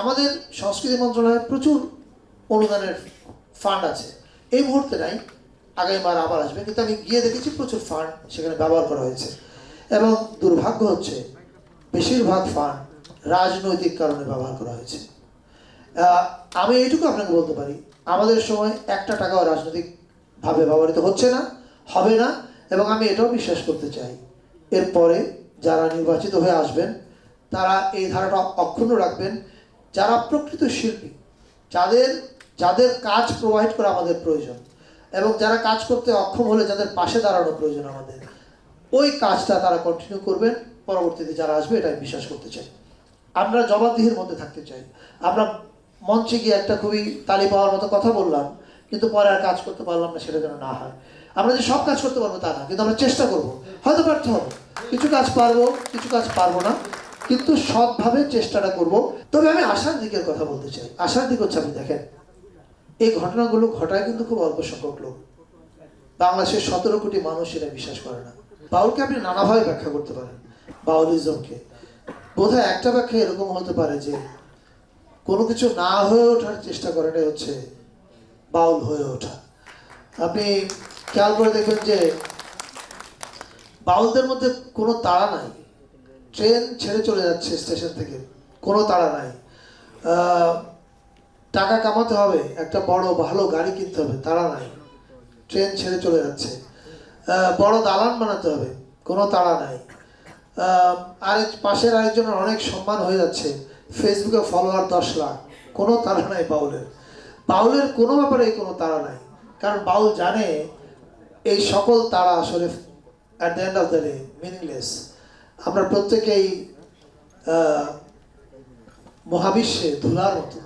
আমাদের সংস্কৃতি মন্ত্রণালয়ে প্রচুর অনুদানের ফান্ড আছে। এই মুহূর্তে নাই আগামীবার আবার আসবে, কিন্তু আমি গিয়ে দেখেছি প্রচুর ফান্ড সেখানে ব্যবহার করা হয়েছে। এবং দুর্ভাগ্য হচ্ছে, বেশিরভাগ ফান্ড রাজনৈতিক কারণে ব্যবহার করা হয়েছে। আমি এইটুকু আপনাকে বলতে পারি, আমাদের সময় একটা টাকাও রাজনৈতিকভাবে ব্যবহৃত হচ্ছে না, হবে না, এবং আমি এটাও বিশ্বাস করতে চাই, এরপরে যারা নির্বাচিত হয়ে আসবেন, তারা এই ধারাটা অক্ষুণ্ণ রাখবেন যারা প্রকৃত শিল্পী, যাদের যাদের কাজ প্রোভাইড করা আমাদের প্রয়োজন এবং যারা কাজ করতে অক্ষম হলে যাদের পাশে দাঁড়ানো প্রয়োজন আমাদের, ওই কাজটা তারা কন্টিনিউ করবেন। পরবর্তীতে যারা আসবে এটা আমি বিশ্বাস করতে চাই। আমরা জবাবদিহির মধ্যে থাকতে চাই। আমরা মঞ্চে গিয়ে একটা খুবই তালি পাওয়ার মতো কথা বললাম, কিন্তু পরে আর কাজ করতে পারলাম না, সেটা যেন না হয়। আমরা যে সব কাজ করতে পারব তা না, কিন্তু আমরা চেষ্টা করব। হয়তো ব্যর্থ হব। কিছু কাজ পারব, কিছু কাজ পারব না। কিন্তু সৎভাবে চেষ্টাটা করব। তবে আমি আশার দিকের কথা বলতে চাই। আশার দিক হচ্ছে, আপনি দেখেন, এই ঘটনাগুলো ঘটায় কিন্তু খুব অল্প সংখ্যক লোক। বাংলাদেশের সতেরো কোটি মানুষ এটা বিশ্বাস করে না। বাউলকে আপনি নানাভাবে ব্যাখ্যা করতে পারেন, বাউলিজমকে। বোধহয় একটা ব্যাখ্যা এরকম হতে পারে যে, কোনো কিছু না হয়ে ওঠার চেষ্টা করাটাই হচ্ছে বাউল হয়ে ওঠা। আপনি খেয়াল করে দেখবেন যে, বাউলদের মধ্যে কোনো তাড়া নাই। ট্রেন ছেড়ে চলে যাচ্ছে স্টেশন থেকে। কোনো তাড়া নাই। টাকা কামাতে হবে, একটা বড় ভালো গাড়ি কিনতে হবে, তাড়া নাই। ট্রেন ছেড়ে চলে যাচ্ছে। বড় দালান বানাতে হবে, কোনো তাড়া নাই। আরেক পাশের আরেকজনের অনেক সম্মান হয়ে যাচ্ছে। ফেসবুকে ফলোয়ার দশ লাখ, কোনো তাড়া নাই বাউলের। বাউলের কোনো ব্যাপারে কোনো তাড়া নাই। কারণ বাউল জানে এই সকল তারা আসলে at the end of the day meaningless আমরা প্রত্যেকেই মহাবিশ্বে ধুলার মতো।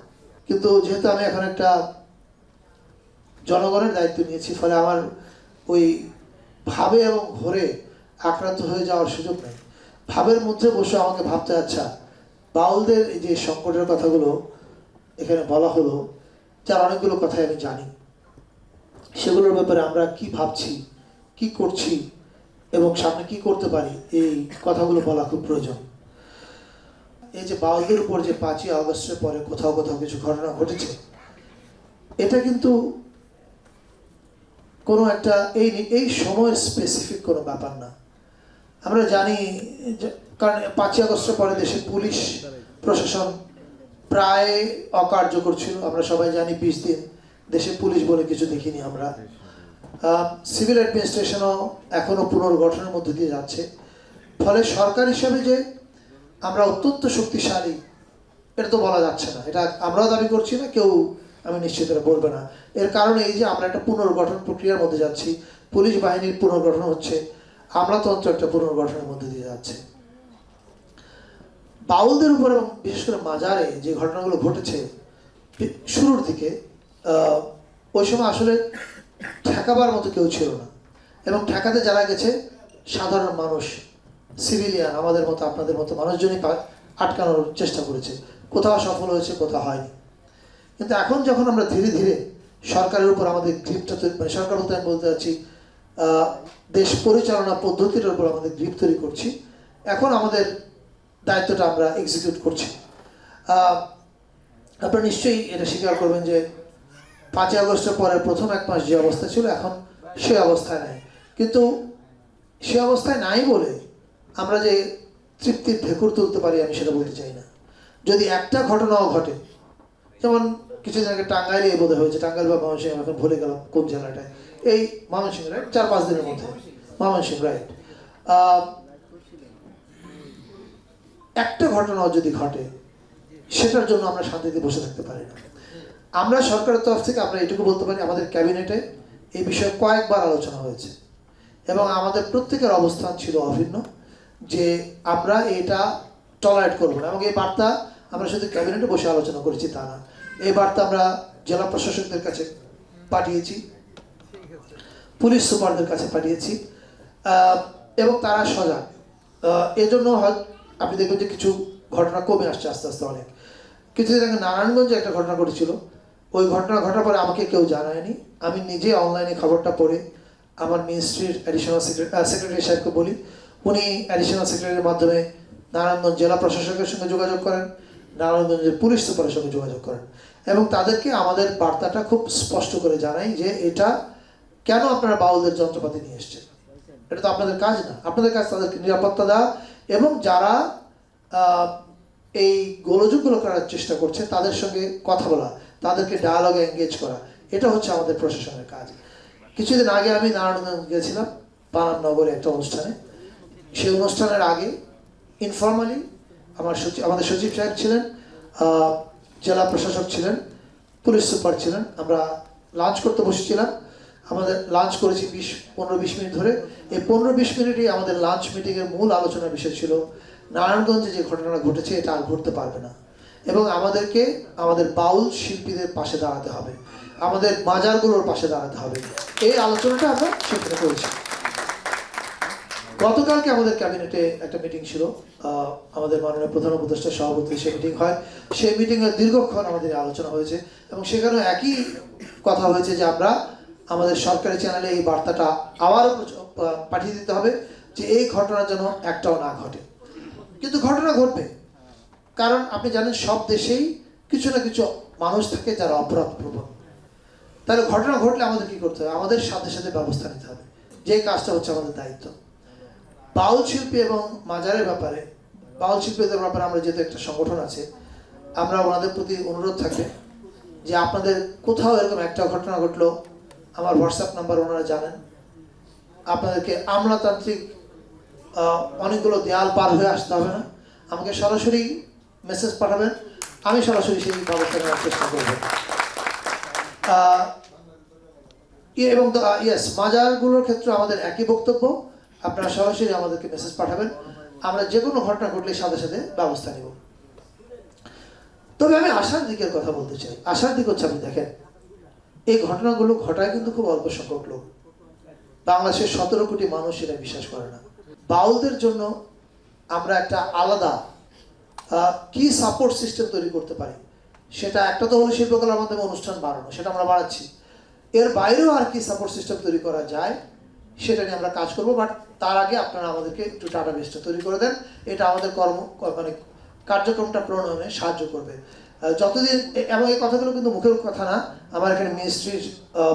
কিন্তু যেহেতু আমি এখন একটা জনগণের দায়িত্ব নিয়েছি, ফলে আমার ওই ভাবে এবং ঘোরে আক্রান্ত হয়ে যাওয়ার সুযোগ নেই। ভাবের মধ্যে বসে আমাকে ভাবতে আচ্ছা বাউলদের যে সংকটের কথাগুলো এখানে বলা হলো, যার অনেকগুলো কথাই আমি জানি। সেগুলোর ব্যাপারে আমরা কি ভাবছি, কি করছি এবং সামনে কি করতে পারি? এই কথাগুলো বলা খুব প্রয়োজন। এই যে বাউলদের উপর যে পাঁচই আগস্টের পরে কোথাও কোথাও কিছু ঘটনা ঘটেছে, এটা কিন্তু কোনো একটা এই এই সময়ের স্পেসিফিক কোনো ব্যাপার না। আমরা জানি কারণ পাঁচই আগস্টের পরে দেশে পুলিশ, প্রশাসন প্রায় অকার্যকর ছিল। আমরা সবাই জানি বিশ দিন দেশে পুলিশ বলে কিছু দেখিনি আমরা। সিভিল অ্যাডমিনিস্ট্রেশনও এখনও পুনর্গঠনের মধ্যে দিয়ে যাচ্ছে। ফলে সরকার হিসাবে যে আমরা অত্যন্ত শক্তিশালী, এটা তো বলা যাচ্ছে না। এটা আমরাও দাবি করছি না, কেউ আমি নিশ্চিত বলবে না। এর কারণ এই যে আমরা একটা পুনর্গঠন প্রক্রিয়ার মধ্যে যাচ্ছি, পুলিশ বাহিনীর পুনর্গঠন হচ্ছে, আমরা আমলাতন্ত্র একটা পুনর্গঠনের মধ্যে দিয়ে যাচ্ছে। বাউলদের উপর বিশেষ করে মাজারে যে ঘটনাগুলো ঘটেছে শুরুর দিকে ওই সময় আসলে ঠেকাবার মতো কেউ ছিল না। এবং ঠেকাতে যারা গেছে, সাধারণ মানুষ সিভিলিয়ান আমাদের মতো, আপনাদের মতো মানুষজনই আটকানোর চেষ্টা করেছে। কোথাও সফল হয়েছে, কোথাও হয়নি। কিন্তু এখন যখন আমরা ধীরে ধীরে সরকারের উপর আমাদের গ্রিপটা তৈরি মানে সরকার বলতে আমি বলতে চাচ্ছি দেশ পরিচালনা পদ্ধতির উপর আমাদের গ্রিপ তৈরি করছি, এখন আমাদের দায়িত্বটা আমরা এক্সিকিউট করছি। আপনারা নিশ্চয়ই এটা স্বীকার করবেন যে পাঁচই আগস্টের পরে প্রথম এক মাস যে অবস্থা ছিল, এখন সে অবস্থায় নাই। কিন্তু সে অবস্থায় নাই বলে আমরা যে তৃপ্তির ঢেকুর তুলতে পারি, আমি সেটা বলতে চাই না। যদি একটা ঘটনাও ঘটে, যেমন কিছুদিন আগে টাঙ্গাইলে বোধ হয়েছে, টাঙ্গাইল বা ময়মনসিংহ, আমি এখন ভুলে গেলাম কোন জেলাটায়। এই ময়মনসিংহ রাইট চার পাঁচ দিনের মধ্যে। ময়মনসিংহ রাইট একটা ঘটনাও যদি ঘটে, সেটার জন্য আমরা শান্তিতে বসে থাকতে পারি না। আমরা সরকারের তরফ থেকে আমরা এটুকু বলতে পারি আমাদের ক্যাবিনেটে এই বিষয়ে কয়েকবার আলোচনা হয়েছে। এবং আমাদের প্রত্যেকের অবস্থান ছিল অভিন্ন, যে আমরা এটা টলারেট করব না। এবং এই বার্তা আমরা শুধু ক্যাবিনেটে বসে আলোচনা করেছি তা না। এই বার্তা আমরা জেলা প্রশাসকদের কাছে পাঠিয়েছি, পুলিশ সুপারদের কাছে পাঠিয়েছি এবং তারা সজাগ। এজন্য হয়, আপনি দেখবেন যে কিছু ঘটনা কমে আসছে আস্তে আস্তে অনেক। কিছুদিন আগে নারায়ণগঞ্জে একটা ঘটনা ঘটেছিল। ওই ঘটনা ঘটার পরে আমাকে কেউ জানায়নি। আমি নিজে অনলাইনে খবরটা পড়ে আমার মিনিস্ট্রির অ্যাডিশনাল সেক্রেটারি সাহেবকে বলি। উনি অ্যাডিশনাল সেক্রেটারির মাধ্যমে নারায়ণগঞ্জ জেলা প্রশাসকের সঙ্গে যোগাযোগ করেন, নারায়ণগঞ্জের পুলিশ সুপারের সঙ্গে যোগাযোগ করেন এবং তাদেরকে আমাদের বার্তাটা খুব স্পষ্ট করে জানাই যে এটা কেন আপনারা বাউলদের যন্ত্রপাতি নিয়ে এসছেন? এটা তো আপনাদের কাজ না। আপনাদের কাজ তাদেরকে নিরাপত্তা দেওয়া এবং যারা এই গোলযোগগুলো করার চেষ্টা করছে তাদের সঙ্গে কথা বলা। তাদেরকে ডায়ালগে এঙ্গেজ করা। এটা হচ্ছে আমাদের প্রশাসনের কাজ। কিছুদিন আগে আমি নারায়ণগঞ্জ গিয়েছিলাম, পানাম নগরে একটা অনুষ্ঠানে। সেই অনুষ্ঠানের আগে ইনফর্মালি আমার সচিব, আমাদের সচিব সাহেব ছিলেন জেলা প্রশাসক ছিলেন, পুলিশ সুপার ছিলেন। আমরা লাঞ্চ করতে বসেছিলাম। আমাদের লাঞ্চ করেছি বিশ, পনেরো বিশ মিনিট ধরে। এই পনেরো বিশ মিনিটই আমাদের লাঞ্চ মিটিংয়ের মূল আলোচনার বিষয় ছিল, নারায়ণগঞ্জে যে ঘটনাটা ঘটেছে, এটা আর ঘটতে পারবে না। এবং আমাদেরকে আমাদের বাউল শিল্পীদের পাশে দাঁড়াতে হবে। আমাদের বাজারগুলোর পাশে দাঁড়াতে হবে। এই আলোচনাটা আমরা সেখানে করেছি। গতকালকে আমাদের ক্যাবিনেটে একটা মিটিং ছিল। আমাদের মাননীয় প্রধান উপদেষ্টার সভাপতি সেই মিটিং হয়। সেই মিটিংয়ে দীর্ঘক্ষণ আমাদের আলোচনা হয়েছে এবং সেখানেও একই কথা হয়েছে যে আমরা আমাদের সরকারি চ্যানেলে এই বার্তাটা আবারও পাঠিয়ে দিতে হবে যে এই ঘটনা যেন একটাও না ঘটে। কিন্তু ঘটনা ঘটবে। কারণ আপনি জানেন সব দেশেই কিছু না কিছু মানুষ থাকে যারা অপরাধ প্রবণ তাহলে ঘটনা ঘটলে আমাদের কি করতে হবে? আমাদের সাথে সাথে ব্যবস্থা নিতে হবে। যে কাজটা হচ্ছে আমাদের দায়িত্ব। বাউল শিল্পী এবং মাজারের ব্যাপারে, বাউল শিল্পীদের ব্যাপারে আমরা যেহেতু একটা সংগঠন আছে, আমরা ওনাদের প্রতি অনুরোধ থাকে যে আপনাদের কোথাও এরকম একটা ঘটনা ঘটলো, আমার হোয়াটসঅ্যাপ নাম্বার ওনারা জানেন। আপনাদেরকে আমলাতান্ত্রিক অনেকগুলো দেয়াল পার হয়ে আসতে হবে না। আমাকে সরাসরি মেসেজ পাঠাবেন, আমি সরাসরি সেই ব্যবস্থা নেওয়ার চেষ্টা করব। ইয়ে এবং ইয়েস মাজারগুলোর ক্ষেত্রে আমাদের একই বক্তব্য। আপনারা সরাসরি আমাদেরকে মেসেজ পাঠাবেন। আমরা যে কোনো ঘটনা ঘটলে সাথে সাথে ব্যবস্থা নেব। তবে আমি আশার দিকের কথা বলতে চাই। আশার দিক হচ্ছে আপনি দেখেন, এই ঘটনাগুলো ঘটায় কিন্তু খুব অল্প সংখ্যক লোক। বাংলাদেশের সতেরো কোটি মানুষ এটা বিশ্বাস করে না। বাউলদের জন্য আমরা একটা আলাদা কি সাপোর্ট সিস্টেম তৈরি করতে পারি? সেটা একটা তো হলো শিল্পকলার মাধ্যমে অনুষ্ঠান বাড়ানো, সেটা আমরা বাড়াচ্ছি। এর বাইরেও আর কি সাপোর্ট সিস্টেম তৈরি করা যায়, সেটা নিয়ে আমরা কাজ করব বাট তার আগে আপনারা আমাদেরকে একটু ডাটা বেসটা তৈরি করে দেন। এটা আমাদের কর্ম মানে কার্যক্রমটা প্রণয়নে সাহায্য করবে। যতদিন এবং এই কথাগুলো কিন্তু মুখের কথা না, আমার এখানে মিনিস্ট্রির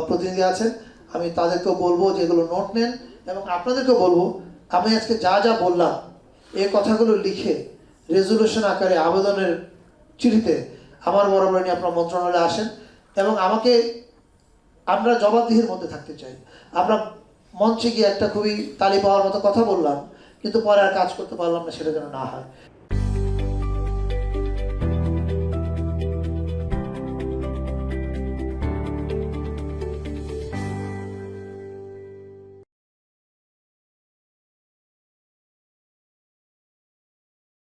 প্রতিনিধি আছেন। আমি তাদেরকেও বলব যে এগুলো নোট নেন, এবং আপনাদেরকেও বলব, আমি আজকে যা যা বললাম, এই কথাগুলো লিখে রেজলিউশন আকারে আবেদনের চিঠিতে আমার মরমরণী আপনার মন্ত্রণালয়ে আসেন এবং আমাকে আমরা জবাবদিহির মধ্যে থাকতে চাই। আমরা মঞ্চে গিয়ে একটা খুবই তালি পাওয়ার মতো কথা বললাম, কিন্তু পরে আর কাজ করতে পারলাম না, সেটা যেন না হয়।